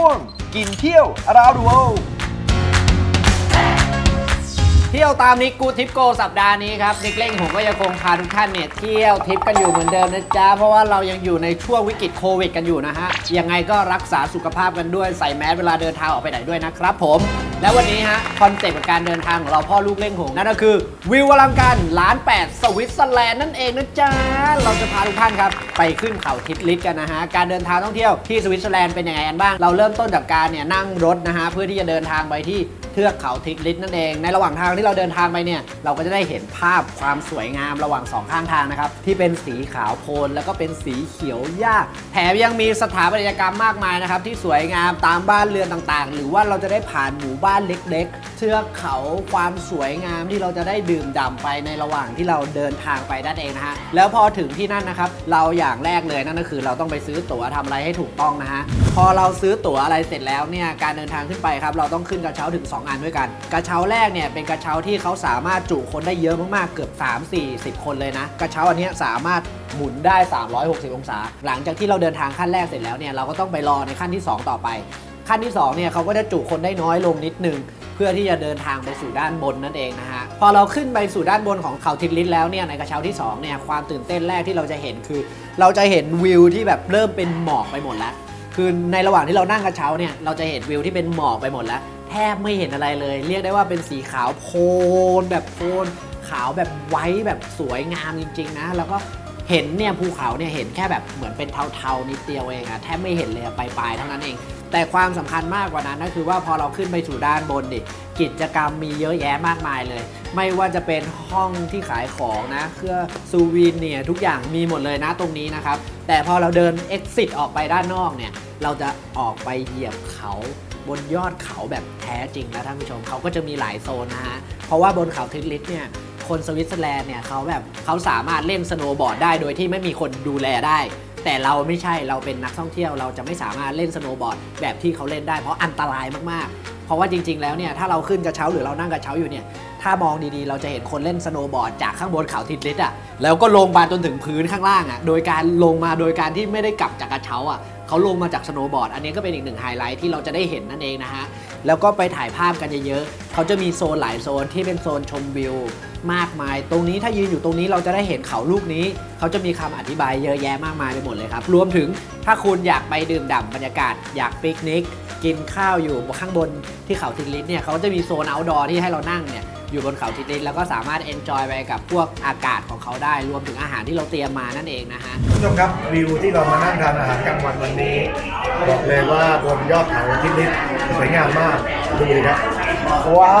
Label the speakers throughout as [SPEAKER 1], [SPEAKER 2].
[SPEAKER 1] ่วง กินเที่ยวราวดูโอ
[SPEAKER 2] เที่ยวตามนิกกูทิปโกสัปดาห์นี้ครับนิกเล่งผมก็ยังคงพาทุกท่านเนี่ยเที่ยวทิปกันอยู่เหมือนเดิมนะจ๊ะเพราะว่าเรายังอยู่ในช่วงวิกฤตโควิดกันอยู่นะฮะยังไงก็รักษาสุขภาพกันด้วยใส่แมสเวลาเดินทางออกไปไหนด้วยนะครับผม และวันนี้ฮะคอนเซ็ปต์ของการเดินทางของเราพ่อลูกเล่งหงนั่นก็คือ วิวอลังการล้านแปดสวิตเซอร์แลนด์นั่นเองนะจ๊ะเราจะพาทุกท่านครับไปขึ้นเขาทิดลิสกันนะฮะการเดินทางท่องเที่ยวที่สวิตเซอร์แลนด์เป็นยังไงกันบ้างเราเริ่มต้นจากการเนี่ยนั่งรถนะฮะเพื่อที่จะเดินทางไปที่เทือกเขาทิดลิสนั่นเอง ในระหว่างทางที่เราเดินทางไปเนี่ยเราก็จะได้เห็นภาพความสวยงามระหว่างสองข้างทางนะครับที่เป็นสีขาวโพลนแล้วก็เป็นสีเขียวหญ้าแถมยังมีสถาปัตยกรรมมากมายนะครับที่สวยงามตามบ้านเรือนต่างๆ หรือว่าเราจะได้ผ่านหมู่บ้านเล็ก ๆ เทือกเขาความสวยงามที่เราจะได้ดื่มด่ำไปในระหว่างที่เราเดินทางไปนั่นเองนะฮะแล้วพอถึงที่นั่นนะครับเราอย่างแรกเลยนั่นก็คือเราต้องไปซื้อตั๋วทำอะไรให้ถูกต้องนะฮะพอเราซื้อตั๋วอะไรเสร็จแล้วเนี่ยการเดินทางขึ้นไปครับเราต้องขึ้นกระเช้าถึง 2 อันด้วยกัน กระเช้าแรกเนี่ยเป็นกระเช้าที่เขาสามารถจุคนได้เยอะมากๆเกือบ 3 4 0 คนเลยนะ กระเช้าอันนี้สามารถหมุนได้ 360 องศา หลังจากที่เราเดินทางขั้นแรกเสร็จแล้วเนี่ยเราก็ต้องไปรอในขั้นที่ 2 ต่อไป ขั้นที่2เนี่ยเขาก็จะจุคนได้น้อยลงนิดนึงเพื่อที่จะเดินทางไปสู่ด้านบนนั่นเองนะฮะ พอเราขึ้นไปสู่ด้านบนของเขาทิลิสแล้วเนี่ยในกระเช้าที่2เนี่ยความตื่นเต้นแรกที่เราจะเห็นคือ เราจะเห็นวิวที่แบบเริ่มเป็นหมอกไปหมดแล้ว คือในระหว่างที่เรานั่งกระเช้าเนี่ยเราจะเห็นวิวที่เป็นหมอกไปหมดแล้ว แทบไม่เห็นอะไรเลย เรียกได้ว่าเป็นสีขาวโพลนแบบโพลนขาวแบบไว้แบบสวยงามจริง ๆ นะ แล้วก็เห็นเนี่ยภูเขาเนี่ยเห็นแค่แบบเหมือนเป็นเทาๆนิดเดียวเองอะแทบไม่เห็นเลยปลายๆเท่านั้นเอง แต่ความสำคัญมากกว่านั้นก็คือว่าพอเราขึ้นไปสู่ด้านบนดิกิจกรรมมีเยอะแยะมากมายเลย ไม่ว่าจะเป็นห้องที่ขายของนะ เครื่องซูวีเนียทุกอย่างมีหมดเลยนะตรงนี้นะครับแต่พอเราเดิน exit ออกไปด้านนอกเนี่ย เราจะออกไปเหยียบเขาบนยอดเขาแบบแท้จริงนะท่านผู้ชมเขาก็จะมีหลายโซนนะฮะ เพราะว่าบนเขาทิดลิสเนี่ยคนสวิตเซอร์แลนด์เนี่ยเขาแบบเขาสามารถเล่นสโนว์บอร์ดได้โดยที่ไม่มีคนดูแลได้ แต่เราไม่ใช่เราเป็นนักท่องเที่ยวเราจะไม่สามารถเล่นสโนว์บอร์ดแบบที่เขาเล่นได้เพราะอันตรายมากๆ เพราะว่าจริง ๆ แล้วเนี่ยถ้าเราขึ้นกระเช้าหรือเรานั่งกระเช้าอยู่เนี่ยถ้ามองดีๆ เราจะเห็นคนเล่นสโนว์บอร์ดจากข้างบนเขาทิดลิสอะแล้วก็ลงมาจนถึงพื้นข้างล่างอะโดยการลงมาโดยการที่ไม่ได้กลับจากกระเช้าอะเขาลงมาจากสโนว์บอร์ดอันนี้ก็เป็นอีกหนึ่งไฮไลท์ที่เราจะได้เห็นนั่นเองนะฮะแล้วก็ไปถ่ายภาพกันเยอะๆเขาจะมีโซนหลายโซนที่เป็นโซนชมวิว มากมาย ตรงนี้ถ้ายืนอยู่ตรงนี้เราจะได้เห็นเขาลูกนี้ เขาจะมีคำอธิบายเยอะแยะมากมายไปหมดเลยครับ รวมถึงถ้าคุณอยากไปดื่มด่ำบรรยากาศ อยากปิกนิก กินข้าวอยู่ข้างบนที่เขาทิดลิสเนี่ยเขาจะมีโซน outdoor ที่ให้เรานั่งเนี่ยอยู่บนเขาทิดลิสแล้วก็สามารถ enjoy ไปกับพวกอากาศของเขาได้ รวมถึงอาหารที่เราเตรียมมานั่นเองนะฮะ
[SPEAKER 3] คุณผู้ชมครับวิวที่เรามานั่งทานอาหารกลางวันวันนี้บอกเลยว่าบนยอดเขาทิศนิดสวยงามมากดูดิครับ
[SPEAKER 1] ว้า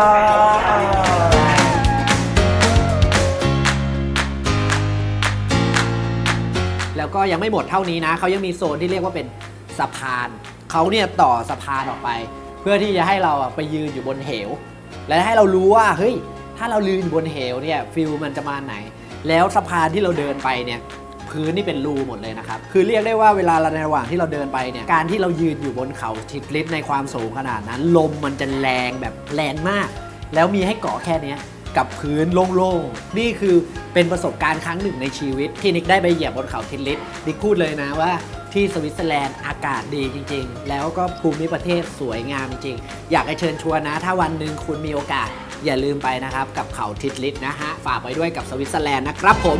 [SPEAKER 1] ว
[SPEAKER 2] แล้วก็ยังไม่หมดเท่านี้นะเขายังมีโซนที่เรียกว่าเป็นสะพานเขาเนี่ยต่อสะพานออกไป เพื่อที่จะให้เราไปยืนอยู่บนเหว และให้เรารู้ว่าเฮ้ยถ้าเรายืนบนเหวเนี่ยฟิลมันจะมาไหน แล้วสะพานที่เราเดินไปเนี่ยพื้นนี่เป็นรูหมดเลยนะครับ คือเรียกได้ว่าเวลาในระหว่างที่เราเดินไปเนี่ย การที่เรายืนอยู่บนเขาทิดลิฟในความสูงขนาดนั้น ลมมันจะแรงแบบแรงมาก แล้วมีให้เกาะแค่เนี้ย กับพื้นโล่งๆ นี่คือเป็นประสบการณ์ครั้งหนึ่งในชีวิต ที่นิกได้ไปเหยียบบนเขาทินลิสนิกพูดเลยนะว่าที่สวิตเซอร์แลนด์อากาศดีจริง ๆ แล้วก็ภูมิประเทศสวยงามจริง อยากให้เชิญชวนนะ ถ้าวันหนึ่งคุณมีโอกาส อย่าลืมไปนะครับ กับเขาทิดลิสนะฮะ ฝากไว้ด้วยกับสวิตเซอร์แลนด์นะครับผม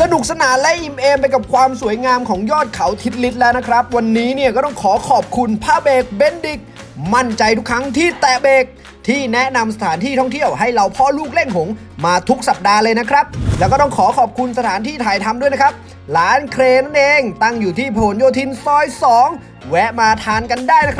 [SPEAKER 1] สนุกสนานและอิ่มเอมไปกับความสวยงามของยอดเขาทิดลิสแล้วนะครับ วันนี้เนี่ยก็ต้องขอขอบคุณผ้าเบรกเบนดิก มั่นใจทุกครั้งที่แตะเบรกที่แนะนำสถานที่ท่องเที่ยวให้เราพ่อลูกเล่งหงมาทุกสัปดาห์เลยนะครับ แล้วก็ต้องขอขอบคุณสถานที่ถ่ายทำด้วยนะครับ ร้านเครนนั่นเอง ตั้งอยู่ที่พหลโยธินซอย 2 แวะมาทานกันได้นะครับ